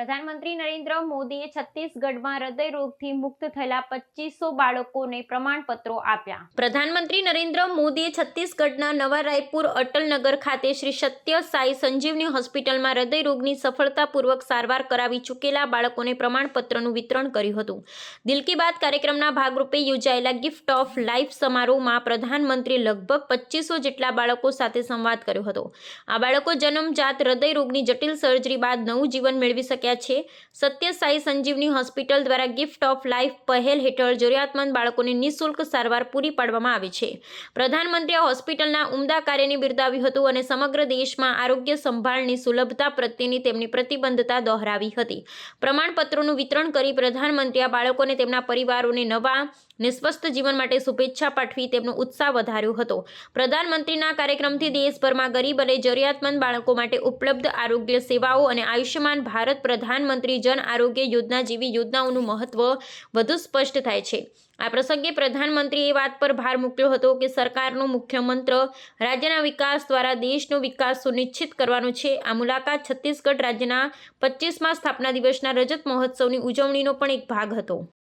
પ્રધાનમંત્રી નરેન્દ્ર મોદીએ છત્તીસગઢમાં હૃદયરોગથી મુક્ત થયેલા પચીસો બાળકોને પ્રમાણપત્રો આપ્યા. પ્રધાનમંત્રી નરેન્દ્ર મોદીએ છત્તીસગઢના નવા રાયપુર અટલનગર ખાતે શ્રી સત્ય સાઈ સંજીવની હોસ્પિટલમાં હૃદયરોગની સફળતાપૂર્વક સારવાર કરાવી ચૂકેલા બાળકોને પ્રમાણપત્રનું વિતરણ કર્યું હતું. દિલ કી બાત કાર્યક્રમના ભાગરૂપે યોજાયેલા ગિફ્ટ ઓફ લાઈફ સમારોહમાં પ્રધાનમંત્રી લગભગ પચીસો જેટલા બાળકો સાથે સંવાદ કર્યો હતો. આ બાળકો જન્મજાત હૃદયરોગની જટિલ સર્જરી બાદ નવું જીવન મેળવી શક્યા છે. સત્ય સાઈ સંજીવની હોસ્પિટલ દ્વારા ગિફ્ટ ઓફ લાઈફ પહેલ હેઠળ જરૂરિયાતમંદ બાળકોને નિઃશુલ્ક સારવાર પૂરી પાડવામાં આવે છે. પ્રધાનમંત્રીએ હોસ્પિટલના ઉમદા કાર્યને બિરદાવ્યું હતું અને સમગ્ર દેશમાં આરોગ્ય સંભાળની સુલભતા પ્રત્યેની તેમની પ્રતિબદ્ધતા દોહરાવી હતી. પ્રમાણપત્રોનું વિતરણ કરી પ્રધાનમંત્રીએ બાળકોને તેમના પરિવારોને નવા નિસ્વસ્થ જીવન માટે શુભેચ્છા પાઠવી તેમનો ઉત્સાહ વધાર્યો હતો. પ્રધાનમંત્રીના કાર્યક્રમથી દેશભરમાં ગરીબ અને જરૂરિયાતમંદ બાળકો માટે ઉપલબ્ધ આરોગ્ય સેવાઓ અને આયુષ્યમાન ભારત પ્રધાનમંત્રી જન આરોગ્ય યોજના જેવી યોજનાઓનું મહત્વ વધુ સ્પષ્ટ થાય છે. આ પ્રસંગે પ્રધાનમંત્રીએ એ વાત પર ભાર મૂક્યો હતો કે સરકારનો મુખ્ય મંત્ર રાજ્યના વિકાસ દ્વારા દેશનો વિકાસ સુનિશ્ચિત કરવાનો છે. આ મુલાકાત છત્તીસગઢ રાજ્યના પચીસમા સ્થાપના દિવસના રજત મહોત્સવની ઉજવણીનો પણ એક ભાગ હતો.